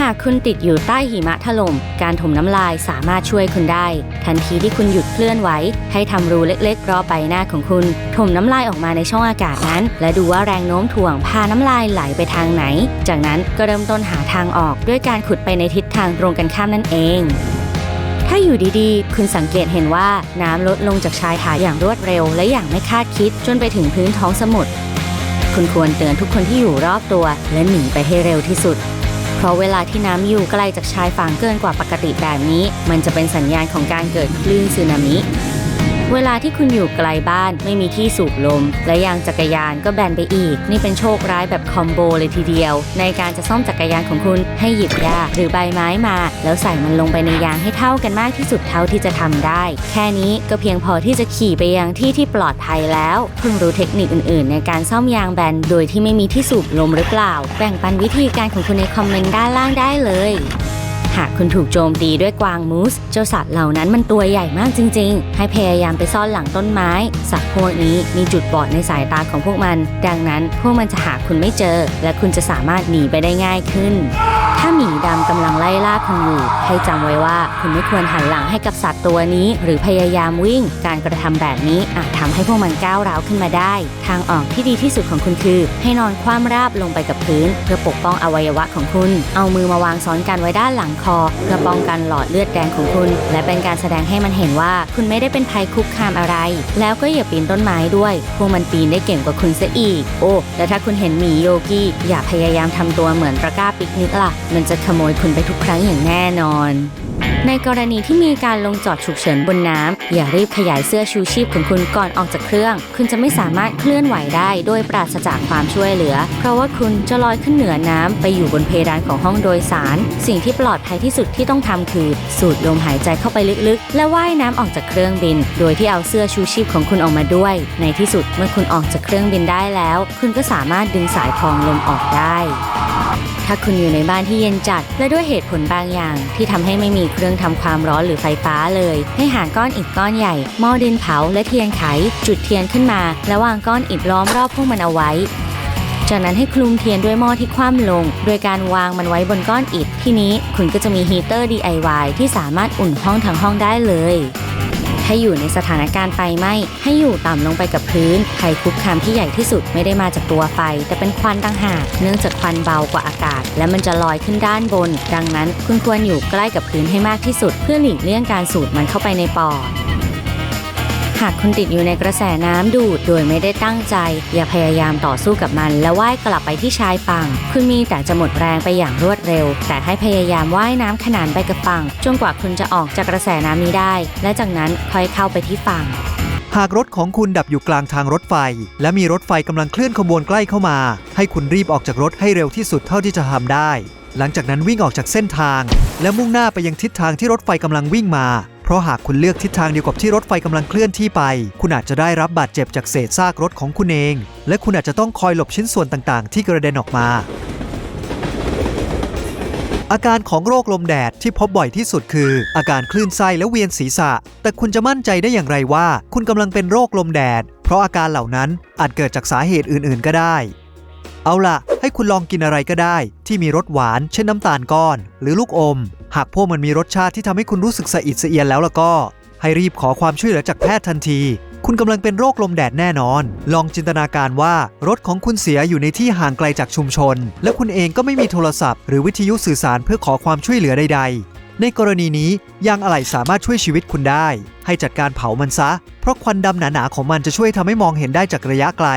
หากคุณติดอยู่ใต้หิมะถล่ม การถมน้ำลายสามารถช่วยคุณได้ ทันทีที่คุณหยุดเคลื่อนไหว ให้ทำรูเล็กๆรอบใบหน้าของคุณ ถมน้ำลายออกมาในช่องอากาศนั้น และดูว่าแรงโน้มถ่วงพาน้ำลายไหลไปทางไหน จากนั้นก็เริ่มต้นหาทางออกด้วยการขุดไปในทิศทางตรงกันข้ามนั่นเองถ้าอยู่ดีๆ คุณสังเกตเห็นว่าน้ำลดลงจากชายหาดอย่างรวดเร็ว และอย่างไม่คาดคิดจนไปถึงพื้นท้องสมุทร คุณควรเตือนทุกคนที่อยู่รอบตัว และหนีไปให้เร็วที่สุด เพราะเวลาที่น้ำอยู่ไกลจากชายฝั่งเกินกว่าปกติแบบนี้ มันจะเป็นสัญญาณของการเกิดคลื่นสึนามิ เวลาที่คุณอยู่ไกลบ้านไม่มีที่สูบลม และยางจักรยานก็แบนไปอีก นี่เป็นโชคร้ายแบบคอมโบเลยทีเดียว ในการจะซ่อมจักรยานของคุณ ให้หยิบหญ้าหรือใบไม้มา แล้วใส่มันลงไปในยางให้เท่ากันมากที่สุดเท่าที่จะทำได้ แค่นี้ก็เพียงพอที่จะขี่ไปยังที่ที่ปลอดภัยแล้วเพิ่งรู้เทคนิคอื่นๆ ในการซ่อมยางแบนโดยที่ไม่มีที่สูบลมหรือเปล่า แบ่งปันวิธีการของคุณในคอมเมนต์ด้านล่างได้เลย หากคุณถูกโจมตีด้วยกวางมูส เจ้าสัตว์เหล่านั้นมันตัวใหญ่มากจริง ๆ ให้พยายามไปซ่อนหลังต้นไม้ สัตว์พวกนี้มีจุดบอดในสายตาของพวกมัน ดังนั้นพวกมันจะหาคุณไม่เจอ และคุณจะสามารถหนีไปได้ง่ายขึ้น ถ้าหมีดำกำลังไล่ล่าคุณอยู่ ให้จำไว้ว่าคุณไม่ควรหันหลังให้กับสัตว์ตัวนี้ หรือพยายามวิ่ง การกระทำแบบนี้อาจทำให้พวกมันก้าวร้าวขึ้นมาได้ ทางออกที่ดีที่สุดของคุณคือ ให้นอนคว่ำราบลงไปกับพื้น เพื่อปกป้องอวัยวะของคุณ เอามือมาวางซ้อนกันไว้ด้านหลังคอ เพื่อป้องกันหลอดเลือดแดงของคุณ และเป็นการแสดงให้มันเห็นว่าคุณไม่ได้เป็นภัยคุกคามอะไร แล้วก็อย่าปีนต้นไม้ด้วยพวกมันปีนได้เก่งกว่าคุณซะอีก โอ้และถ้าคุณเห็นหมีโยกี้อย่าพยายามทำตัวเหมือนตะกร้าปิกนิกล่ะ มันจะขโมยคุณไปทุกครั้งอย่างแน่นอนในกรณีที่มีการลงจอดฉุกเฉินบนน้ำ อย่ารีบขยายเสื้อชูชีพของคุณก่อนออกจากเครื่อง คุณจะไม่สามารถเคลื่อนไหวได้โดยปราศจากความช่วยเหลือ เพราะว่าคุณจะลอยขึ้นเหนือน้ำไปอยู่บนเพดานของห้องโดยสาร สิ่งที่ปลอดภัยที่สุดที่ต้องทำคือ สูดลมหายใจเข้าไปลึกๆ และว่ายน้ำออกจากเครื่องบิน โดยที่เอาเสื้อชูชีพของคุณออกมาด้วย ในที่สุดเมื่อคุณออกจากเครื่องบินได้แล้ว คุณก็สามารถดึงสายพองลมออกได้ ถ้าคุณอยู่ในบ้านที่เย็นจัด และด้วยเหตุผลบางอย่าง ที่ทำให้ไม่มีเครื่องทำความร้อนหรือไฟฟ้าเลย ให้หาก้อนอิฐก้อนใหญ่หม้อดินเผาและเทียนไข จุดเทียนขึ้นมา แล้ววางก้อนอิฐล้อมรอบพวกมันเอาไว้จากนั้นให้คลุมเทียนด้วยหม้อที่คว่ำลง โดยการวางมันไว้บนก้อนอิฐ ทีนี้คุณก็จะมีฮีเตอร์ DIY ที่สามารถอุ่นห้องทั้งห้องได้เลย ถ้าอยู่ในสถานการณ์ไฟไหม้ให้อยู่ต่ำลงไปกับพื้นภัยคุกคามที่ใหญ่ที่สุดไม่ได้มาจากตัวไฟ แต่เป็นควันต่างหากเนื่องจากควันเบากว่าอากาศ และมันจะลอยขึ้นด้านบน ดังนั้นคุณควรอยู่ใกล้กับพื้นให้มากที่สุด เพื่อหลีกเลี่ยงการสูดมันเข้าไปในปอด หากคุณติดอยู่ในกระแสน้ำดูดโดยไม่ได้ตั้งใจ อย่าพยายามต่อสู้กับมันและว่ายกลับไปที่ชายฝั่ง คุณมีแต่จะหมดแรงไปอย่างรวดเร็ว แต่ให้พยายามว่ายน้ำขนานไปกับฝั่งจนกว่าคุณจะออกจากกระแสน้ำนี้ได้ และจากนั้นค่อยเข้าไปที่ฝั่งหากรถของคุณดับอยู่กลางทางรถไฟ และมีรถไฟกำลังเคลื่อนขบวนใกล้เข้ามา ให้คุณรีบออกจากรถให้เร็วที่สุดเท่าที่จะทำได้ หลังจากนั้นวิ่งออกจากเส้นทาง และมุ่งหน้าไปยังทิศทางที่รถไฟกำลังวิ่งมาเพราะหากคุณเลือกทิศทางเดียวกับที่รถไฟกำลังเคลื่อนที่ไป คุณอาจจะได้รับบาดเจ็บจากเศษซากรถของคุณเอง และคุณอาจจะต้องคอยหลบชิ้นส่วนต่างๆ ที่กระเด็นออกมาอาการของโรคลมแดดที่พบบ่อยที่สุดคือ อาการคลื่นไส้และเวียนศีรษะ แต่คุณจะมั่นใจได้อย่างไรว่า คุณกำลังเป็นโรคลมแดด เพราะอาการเหล่านั้นอาจเกิดจากสาเหตุอื่น ๆ ก็ได้ เอาล่ะ ให้คุณลองกินอะไรก็ได้ ที่มีรสหวาน เช่นน้ำตาลก้อน หรือลูกอม หากพวกมันมีรสชาติที่ทำให้คุณรู้สึกสะอิดสะเอียนแล้วล่ะก็ ให้รีบขอความช่วยเหลือจากแพทย์ทันที คุณกำลังเป็นโรคลมแดดแน่นอน ลองจินตนาการว่ารถของคุณเสียอยู่ในที่ห่างไกลจากชุมชน และคุณเองก็ไม่มีโทรศัพท์ หรือวิทยุสื่อสารเพื่อขอความช่วยเหลือใดๆ ในกรณีนี้ยางอะไหล่สามารถช่วยชีวิตคุณได้ ให้จัดการเผามันซะ เพราะควันดำหนาๆของมันจะช่วยทำให้มองเห็นได้จากระยะไกล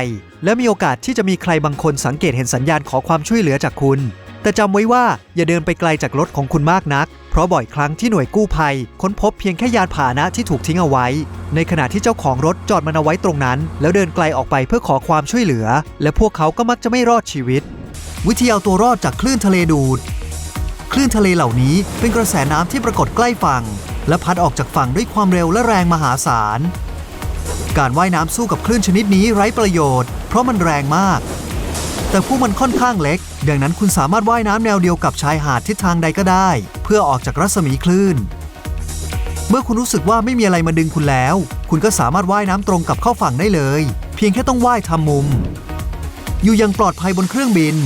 และมีโอกาสที่จะมีใครบางคนสังเกตเห็นสัญญาณขอความช่วยเหลือจากคุณ แต่จำไว้ว่าอย่าเดินไปไกลจากรถของคุณมากนัก เพราะบ่อยครั้งที่หน่วยกู้ภัย ค้นพบเพียงแค่ยานพาหนะที่ถูกทิ้งเอาไว้ ในขณะที่เจ้าของรถจอดมันเอาไว้ตรงนั้น แล้วเดินไกลออกไปเพื่อขอความช่วยเหลือ และพวกเขาก็มักจะไม่รอดชีวิต วิธีเอาตัวรอดจากคลื่นทะเลดูด คลื่นทะเลเหล่านี้เป็นกระแสน้ำที่ปรากฏใกล้ฝั่งและพัดออกจากฝั่งด้วยความเร็วและแรงมหาศาล การว่ายน้ำสู้กับคลื่นชนิดนี้ไร้ประโยชน์ เพราะมันแรงมาก แต่พวกมันค่อนข้างเล็ก ดังนั้นคุณสามารถว่ายน้ำแนวเดียวกับชายหาดทิศทางใดก็ได้ เพื่อออกจากรัศมีคลื่น เมื่อคุณรู้สึกว่าไม่มีอะไรมาดึงคุณแล้ว คุณก็สามารถว่ายน้ำตรงกลับเข้าฝั่งได้เลย เพียงแค่ต้องว่ายทำมุม อยู่ยังปลอดภัยบนเครื่องบิน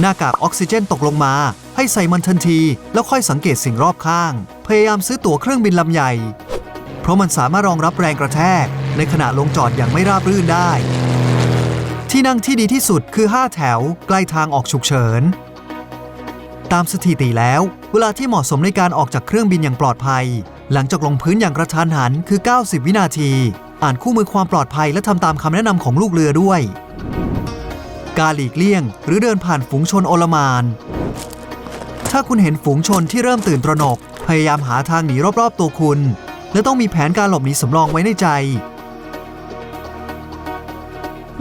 หน้ากากออกซิเจนตกลงมาให้ใส่มันทันที แล้วค่อยสังเกตสิ่งรอบข้าง พยายามซื้อตั๋วเครื่องบินลำใหญ่ เพราะมันสามารถรองรับแรงกระแทก ในขณะลงจอดอย่างไม่ราบรื่นได้ ที่นั่งที่ดีที่สุดคือ 5 แถว ใกล้ทางออกฉุกเฉิน ตามสถิติแล้ว เวลาที่เหมาะสมในการออกจากเครื่องบินอย่างปลอดภัย หลังจากลงพื้นอย่างกระทันหันคือ 90 วินาที อ่านคู่มือความปลอดภัยและทำตามคำแนะนำของลูกเรือด้วย การหลีกเลี่ยง หรือเดินผ่านฝูงชนโอลมานถ้าคุณเห็นฝูงชนที่เริ่มตื่นตระหนก พยายามหาทางหนีรอบๆตัวคุณ และต้องมีแผนการหลบหนีสำรองไว้ในใจ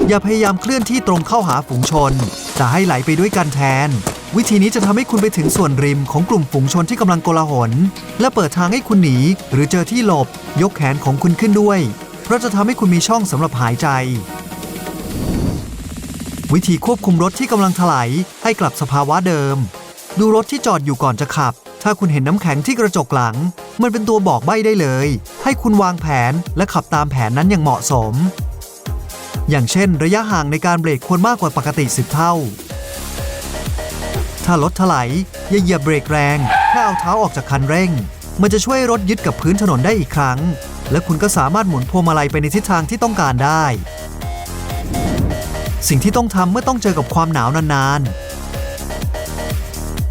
อย่าพยายามเคลื่อนที่ตรงเข้าหาฝูงชน แต่ให้ไหลไปด้วยกันแทน วิธีนี้จะทำให้คุณไปถึงส่วนริมของกลุ่มฝูงชนที่กำลังโกลาหล และเปิดทางให้คุณหนี หรือเจอที่หลบ ยกแขนของคุณขึ้นด้วย เพราะจะทำให้คุณมีช่องสำหรับหายใจ วิธีควบคุมรถที่กำลังถลายให้กลับสภาวะเดิม ดูรถที่จอดอยู่ก่อนจะขับ ถ้าคุณเห็นน้ำแข็งที่กระจกหลัง มันเป็นตัวบอกใบ้ได้เลย ให้คุณวางแผนและขับตามแผนนั้นอย่างเหมาะสม อย่างเช่น ระยะห่างในการเบรกควรมากกว่าปกติ 10 เท่า ถ้ารถถลายอย่าเหยียบเบรกแรงแค่เอาเท้าออกจากคันเร่ง มันจะช่วยรถยึดกับพื้นถนนได้อีกครั้ง และคุณก็สามารถหมุนพวงมาลัยไปในทิศทางที่ต้องการได้ สิ่งที่ต้องทำเมื่อต้องเจอกับความหนาวนานๆ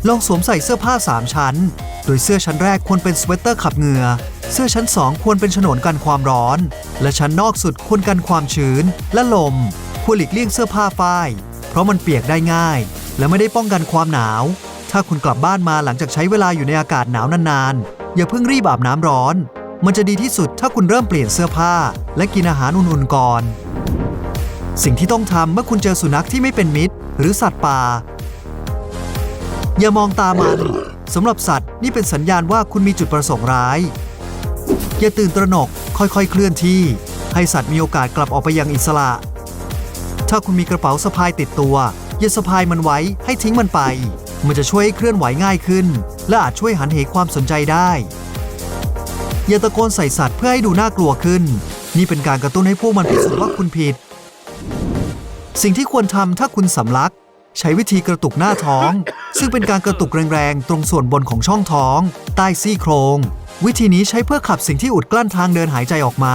ลองสวมใส่เสื้อผ้า 3 ชั้น โดยเสื้อชั้นแรกควรเป็นสเวตเตอร์ขับเหงื่อ เสื้อชั้น 2 ควรเป็นฉนวนกันความร้อน และชั้นนอกสุดควรกันความชื้น และลม ควรหลีกเลี่ยงเสื้อผ้าฝ้าย เพราะมันเปียกได้ง่าย และไม่ได้ป้องกันความหนาว ถ้าคุณกลับบ้านมาหลังจากใช้เวลาอยู่ในอากาศหนาวนานๆ อย่าเพิ่งรีบอาบน้ำร้อน มันจะดีที่สุดถ้าคุณเริ่มเปลี่ยนเสื้อผ้า และกินอาหารอุ่นๆก่อน สิ่งที่ต้องทำเมื่อคุณเจอสุนัขที่ไม่เป็นมิตร หรือสัตว์ป่า อย่ามองตามันสำหรับสัตว์นี่เป็นสัญญาณว่าคุณมีจุดประสงค์ร้าย อย่าตื่นตระหนกค่อยๆ เคลื่อนที่ ให้สัตว์มีโอกาสกลับออกไปย่างอิสระ ถ้าคุณมีกระเป๋าสะพายติดตัว อย่าสะพายมันไว้ให้ทิ้งมันไป มันจะช่วยให้เคลื่อนไหวง่ายขึ้น และอาจช่วยหันเหความสนใจได้ อย่าตะโกนใส่สัตว์เพื่อให้ดูน่ากลัวขึ้น นี่เป็นการกระตุ้นให้พวกมันพิสูจน์ว่าคุณผิด สิ่งที่ควรทำถ้าคุณสำลัก ใช้วิธีกระตุกหน้าท้อง ซึ่งเป็นการกระตุกแรงๆ ตรงส่วนบนของช่องท้อง ใต้ซี่โครง วิธีนี้ใช้เพื่อขับสิ่งที่อุดกลั้นทางเดินหายใจออกมา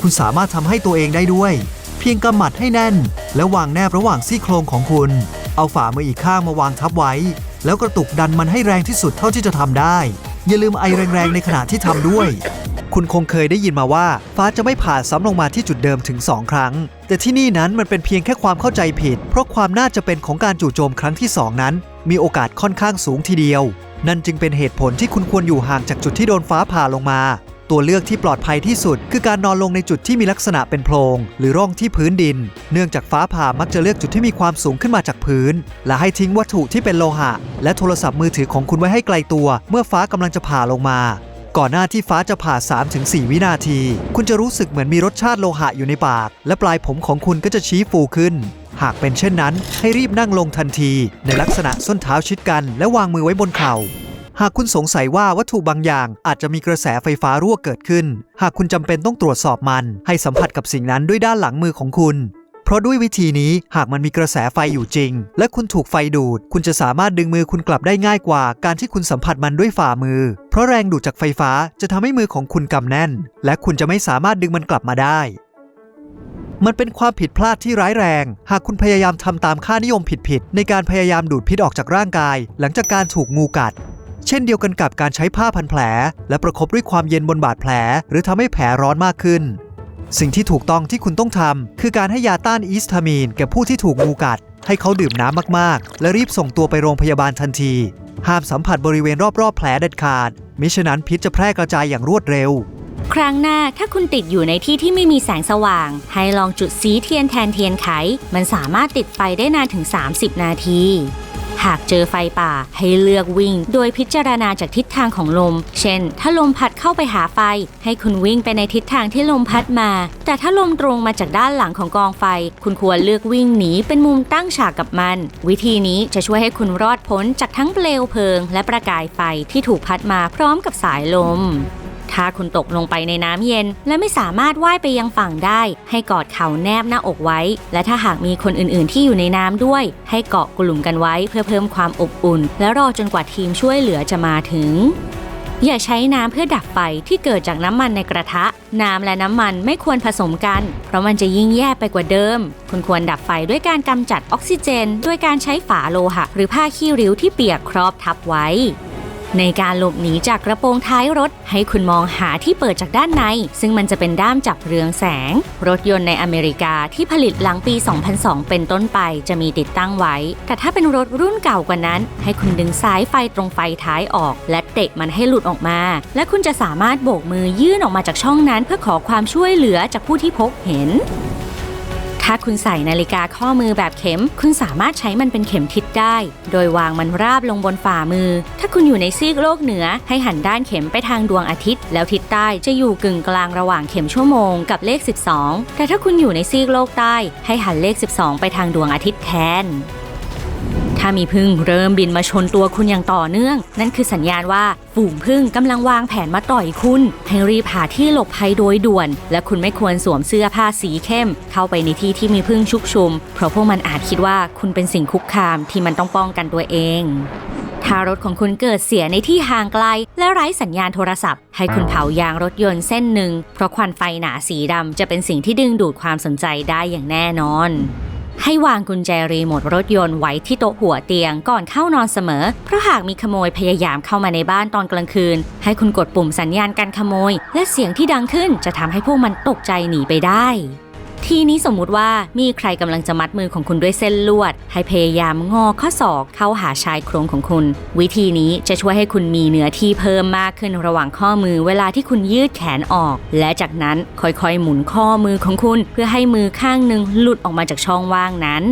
คุณสามารถทำให้ตัวเองได้ด้วย เพียงกำหมัดให้แน่น และวางแนบระหว่างซี่โครงของคุณ เอาฝ่ามืออีกข้างมาวางทับไว้ แล้วกระตุกดันมันให้แรงที่สุดเท่าที่จะทำได้ อย่าลืมไอแรงๆในขณะที่ทำด้วยคุณคงเคยได้ยินมาว่าฟ้าจะไม่ผ่าซ้ำลงมาที่จุดเดิมถึง 2 ครั้ง แต่ที่นี่นั้นมันเป็นเพียงแค่ความเข้าใจผิด เพราะความน่าจะเป็นของการจู่โจมครั้งที่ 2 นั้น มีโอกาสค่อนข้างสูงทีเดียว นั่นจึงเป็นเหตุผลที่คุณควรอยู่ห่างจากจุดที่โดนฟ้าผ่าลงมา ตัวเลือกที่ปลอดภัยที่สุด คือการนอนลงในจุดที่มีลักษณะเป็นโพรง หรือร่องที่พื้นดิน เนื่องจากฟ้าผ่ามักจะเลือกจุดที่มีความสูงขึ้นมาจากพื้น และให้ทิ้งวัตถุที่เป็นโลหะ และโทรศัพท์มือถือของคุณไว้ให้ไกลตัว เมื่อฟ้ากำลังจะผ่าลงมาก่อนหน้าที่ฟ้าจะผ่า 3-4 วินาที คุณจะรู้สึกเหมือนมีรสชาติโลหะอยู่ในปาก และปลายผมของคุณก็จะชี้ฟูขึ้น หากเป็นเช่นนั้น ให้รีบนั่งลงทันที ในลักษณะส้นเท้าชิดกัน และวางมือไว้บนเข่า หากคุณสงสัยว่าวัตถุบางอย่างอาจจะมีกระแสไฟฟ้ารั่วเกิดขึ้น หากคุณจำเป็นต้องตรวจสอบมัน ให้สัมผัสกับสิ่งนั้นด้วยด้านหลังมือของคุณ เพราะด้วยวิธีนี้หากมันมีกระแสไฟอยู่จริง และคุณถูกไฟดูด คุณจะสามารถดึงมือคุณกลับได้ง่ายกว่า การที่คุณสัมผัสมันด้วยฝ่ามือ เพราะแรงดูดจากไฟฟ้าจะทำให้มือของคุณกำแน่น และคุณจะไม่สามารถดึงมันกลับมาได้ มันเป็นความผิดพลาดที่ร้ายแรง หากคุณพยายามทำตามค่านิยมผิดๆในการพยายามดูดพิษออกจากร่างกาย หลังจากการถูกงูกัด เช่นเดียวกันกับการใช้ผ้าพันแผล และประคบด้วยความเย็นบนบาดแผล หรือทำให้แผลร้อนมากขึ้น สิ่งที่ถูกต้องที่คุณต้องทำคือการให้ยาต้านอีสตามีนแก่ผู้ที่ถูกงูกัด ให้เขาดื่มน้ำมากๆ และรีบส่งตัวไปโรงพยาบาลทันทีห้ามสัมผัสบริเวณรอบๆแผลเด็ดขาดมิฉะนั้นพิษจะแพร่กระจายอย่างรวดเร็ว ครั้งหน้าถ้าคุณติดอยู่ในที่ที่ไม่มีแสงสว่าง ให้ลองจุดสีเทียนแทนเทียนไข มันสามารถติดไฟได้นานถึง 30 นาที หากเจอไฟป่าให้เลือกวิ่ง โดยพิจารณาจากทิศทางของลม เช่น ถ้าลมพัดเข้าไปหาไฟ ให้คุณวิ่งไปในทิศทางที่ลมพัดมา แต่ถ้าลมตรงมาจากด้านหลังของกองไฟ คุณควรเลือกวิ่งหนีเป็นมุมตั้งฉากกับมัน วิธีนี้จะช่วยให้คุณรอดพ้นจากทั้งเปลวเพลิง และประกายไฟที่ถูกพัดมาพร้อมกับสายลม ถ้าคุณตกลงไปในน้ำเย็น และไม่สามารถว่ายไปยังฝั่งได้ ให้กอดเข่าแนบหน้าอกไว้ และถ้าหากมีคนอื่นๆ ที่อยู่ในน้ำด้วย ให้เกาะกลุ่มกันไว้เพื่อเพิ่มความอบอุ่น และรอจนกว่าทีมช่วยเหลือจะมาถึงอย่าใช้น้ำเพื่อดับไฟที่เกิดจากน้ำมันในกระทะ น้ำและน้ำมันไม่ควรผสมกัน เพราะมันจะยิ่งแย่ไปกว่าเดิม คุณควรดับไฟด้วยการกำจัดออกซิเจน ด้วยการใช้ฝาโลหะ หรือผ้าขี้ริ้วที่เปียกครอบทับไว้ ในการหลบหนีจากกระโปรงท้ายรถ ให้คุณมองหาที่เปิดจากด้านใน ซึ่งมันจะเป็นด้ามจับเรืองแสง รถยนต์ในอเมริกาที่ผลิตหลังปี 2002 เป็นต้นไปจะมีติดตั้งไว้ แต่ถ้าเป็นรถรุ่นเก่ากว่านั้น ให้คุณดึงสายไฟตรงไฟท้ายออก และเตะมันให้หลุดออกมา และคุณจะสามารถโบกมือยื่นออกมาจากช่องนั้น เพื่อขอความช่วยเหลือจากผู้ที่พบเห็น ถ้าคุณใส่นาฬิกาข้อมือแบบเข็ม คุณสามารถใช้มันเป็นเข็มทิศได้ โดยวางมันราบลงบนฝ่ามือ ถ้าคุณอยู่ในซีกโลกเหนือ ให้หันด้านเข็มไปทางดวงอาทิตย์ แล้วทิศใต้จะอยู่กึ่งกลางระหว่างเข็มชั่วโมงกับเลข 12 แต่ถ้าคุณอยู่ในซีกโลกใต้ ให้หันเลข 12 ไปทางดวงอาทิตย์แทน ถ้ามีพึ่งเริ่มบินมาชนตัวคุณอย่างต่อเนื่อง นั่นคือสัญญาณว่าฝูงพึ่งกำลังวางแผนมาต่อยคุณ ให้รีบหาที่หลบภัยโดยด่วน และคุณไม่ควรสวมเสื้อผ้าสีเข้ม เข้าไปในที่ที่มีพึ่งชุกชุม เพราะพวกมันอาจคิดว่าคุณเป็นสิ่งคุกคามที่มันต้องป้องกันตัวเองถ้ารถของคุณเกิดเสียในที่ห่างไกล และไร้สัญญาณโทรศัพท์ ให้คุณเผายางรถยนต์เส้นหนึ่ง เพราะควันไฟหนาสีดำจะเป็นสิ่งที่ดึงดูดความสนใจได้อย่างแน่นอน ให้วางกุญแจรีโมทรถยนต์ไว้ที่โต๊ะหัวเตียงก่อนเข้านอนเสมอ เพราะหากมีขโมยพยายามเข้ามาในบ้านตอนกลางคืน ให้คุณกดปุ่มสัญญาณการขโมย และเสียงที่ดังขึ้นจะทำให้พวกมันตกใจหนีไปได้ ทีนี้สมมุติว่ามีใครกำลังจะมัดมือของคุณด้วยเส้นลวด ให้พยายามงอข้อศอกเข้าหาชายโครงของคุณ วิธีนี้จะช่วยให้คุณมีเนื้อที่เพิ่มมากขึ้นระหว่างข้อมือเวลาที่คุณยืดแขนออก และจากนั้นค่อยๆ หมุนข้อมือของคุณ เพื่อให้มือข้างหนึ่งหลุดออกมาจากช่องว่างนั้น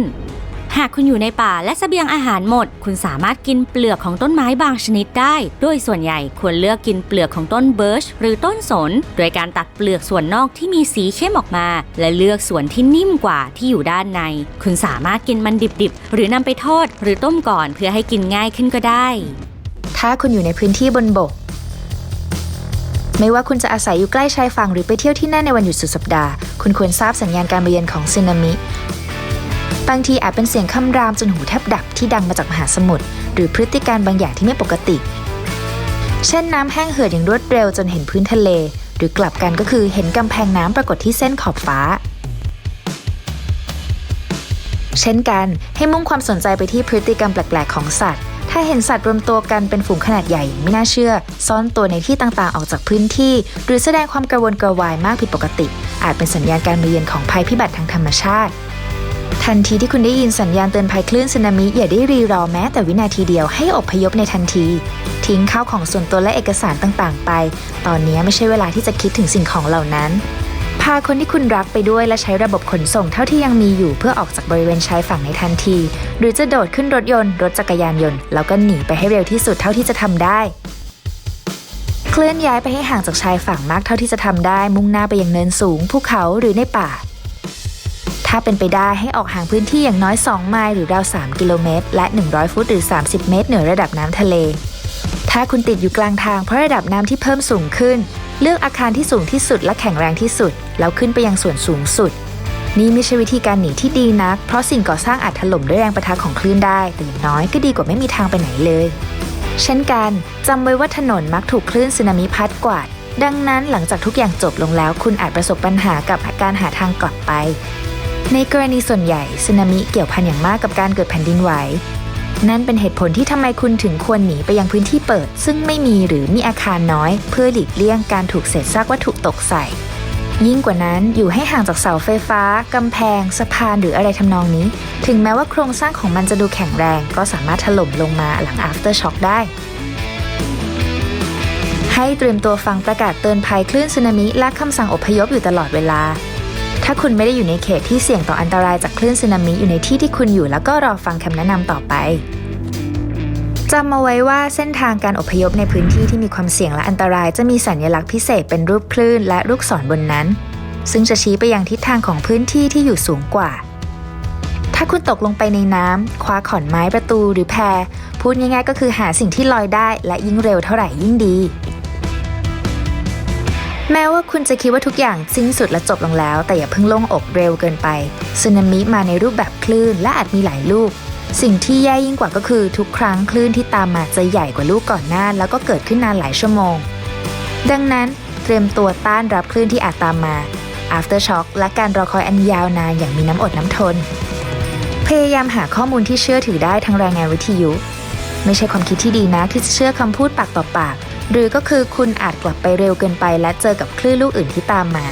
หากคุณอยู่ในป่าและเสบียงอาหารหมด คุณสามารถกินเปลือกของต้นไม้บางชนิดได้ โดยส่วนใหญ่ควรเลือกกินเปลือกของต้นเบิร์ชหรือต้นสน โดยการตัดเปลือกส่วนนอกที่มีสีเข้มออกมา และเลือกส่วนที่นิ่มกว่าที่อยู่ด้านใน คุณสามารถกินมันดิบๆ หรือนำไปทอด หรือต้มก่อนเพื่อให้กินง่ายขึ้นก็ได้ ถ้าคุณอยู่ในพื้นที่บนบก ไม่ว่าคุณจะอาศัยอยู่ใกล้ชายฝั่งหรือไปเที่ยวที่นั่นในวันหยุดสุดสัปดาห์ คุณควรทราบสัญญาณการมาเยือนของสึนามิ บางทีอาจเป็นเสียงคำรามจนหูแทบดับที่ดังมาจากมหาสมุทรหรือพฤติการบางอย่างที่ไม่ปกติ เช่นน้ำแห้งเหือดอย่างรวดเร็วจนเห็นพื้นทะเล หรือกลับกันก็คือเห็นกำแพงน้ำปรากฏที่เส้นขอบฟ้า เช่นกันให้มุ่งความสนใจไปที่พฤติกรรมแปลก ๆ ของสัตว์ ถ้าเห็นสัตว์รวมตัวกันเป็นฝูงขนาดใหญ่ไม่น่าเชื่อ ซ่อนตัวในที่ต่างๆออกจากพื้นที่ หรือแสดงความกระวนกระวายมากผิดปกติ อาจเป็นสัญญาณการมาเยือนของภัยพิบัติทางธรรมชาติ ทันทีที่คุณได้ยินสัญญาณเตือนภัยคลื่นสึนามิอย่าได้รีรอแม้แต่วินาทีเดียวให้อพยพในทันที ทิ้งข้าวของส่วนตัวและเอกสารต่างๆ ไป ตอนนี้ไม่ใช่เวลาที่จะคิดถึงสิ่งของเหล่านั้น พาคนที่คุณรักไปด้วยและใช้ระบบขนส่งเท่าที่ยังมีอยู่เพื่อออกจากบริเวณชายฝั่งในทันที หรือจะโดดขึ้นรถยนต์ รถจักรยานยนต์แล้วก็หนีไปให้เร็วที่สุดเท่าที่จะทำได้เคลื่อนย้ายไปให้ห่างจากชายฝั่งมากเท่าที่จะทำได้ มุ่งหน้าไปยังเนินสูงภูเขาหรือในป่า ถ้าเป็นไปได้ให้ออกห่างพื้นที่อย่างน้อย 2 ไมล์หรือราว 3 กิโลเมตร และ 100 ฟุตหรือ 30 เมตร เหนือระดับน้ำทะเล ถ้าคุณติดอยู่กลางทางเพราะระดับน้ำที่เพิ่มสูงขึ้น เลือกอาคารที่สูงที่สุดและแข็งแรงที่สุด แล้วขึ้นไปยังส่วนสูงสุด นี่ไม่ใช่วิธีการหนีที่ดีนัก เพราะสิ่งก่อสร้างอาจถล่มด้วยแรงประทะของคลื่นได้แต่อย่างน้อยก็ดีกว่าไม่มีทางไปไหนเลย เช่นกันจำไว้ว่าถนนมักถูกคลื่นสึนามิพัดกวาดดังนั้นหลังจากทุกอย่างจบลงแล้ว คุณอาจประสบปัญหากับการหาทางกลับไป ในกรณีส่วนใหญ่สึนามิเกี่ยวพันอย่างมากกับการเกิดแผ่นดินไหว นั่นเป็นเหตุผลที่ทำไมคุณถึงควรหนีไปยังพื้นที่เปิด ซึ่งไม่มีหรือมีอาคารน้อย เพื่อหลีกเลี่ยงการถูกเศษซากวัตถุตกใส่ ยิ่งกว่านั้นอยู่ให้ห่างจากเสาไฟฟ้ากำแพง สะพานหรืออะไรทำนองนี้ ถึงแม้ว่าโครงสร้างของมันจะดูแข็งแรง ก็สามารถถล่มลงมาหลัง after shock ได้ให้เตรียมตัวฟังประกาศเตือนภัยคลื่นสึนามิและคำสั่งอพยพอยู่ตลอดเวลา ถ้าคุณไม่ได้อยู่ในเขตที่เสี่ยงต่ออันตรายจากคลื่นสึนามิอยู่ในที่ที่คุณอยู่แล้วก็รอฟังคำแนะนำต่อไปจำเอาไว้ว่าเส้นทางการอพยพในพื้นที่ที่มีความเสี่ยงและอันตรายจะมีสัญลักษณ์พิเศษเป็นรูปคลื่นและลูกศรบนนั้น ซึ่งจะชี้ไปยังทิศทางของพื้นที่ที่อยู่สูงกว่า ถ้าคุณตกลงไปในน้ำคว้าขอนไม้ประตูหรือแพพูดง่ายๆ ก็คือหาสิ่งที่ลอยได้และยิ่งเร็วเท่าไหร่ยิ่งดี แม้ว่าคุณจะคิดว่าทุกอย่างสิ้นสุดและจบลงแล้ว แต่อย่าเพิ่งโล่งอกเร็วเกินไปสึนามิมาในรูปแบบคลื่นและอาจมีหลายลูก สิ่งที่แย่ยิ่งกว่าก็คือทุกครั้งคลื่นที่ตามมาจะใหญ่กว่าลูกก่อนหน้า แล้วก็เกิดขึ้นนานหลายชั่วโมง ดังนั้นเตรียมตัวต้านรับคลื่นที่อาจตามมา aftershock และการรอคอยอันยาวนานอย่างมีน้ำอดน้ำทน พยายามหาข้อมูลที่เชื่อถือได้ทางรายงานวิทยุ ไม่ใช่ความคิดที่ดีนะที่จะเชื่อคำพูดปากต่อปาก หรือก็คือคุณอาจกลับไปเร็วเกินไปและเจอกับคลื่นลูกอื่นที่ตามมา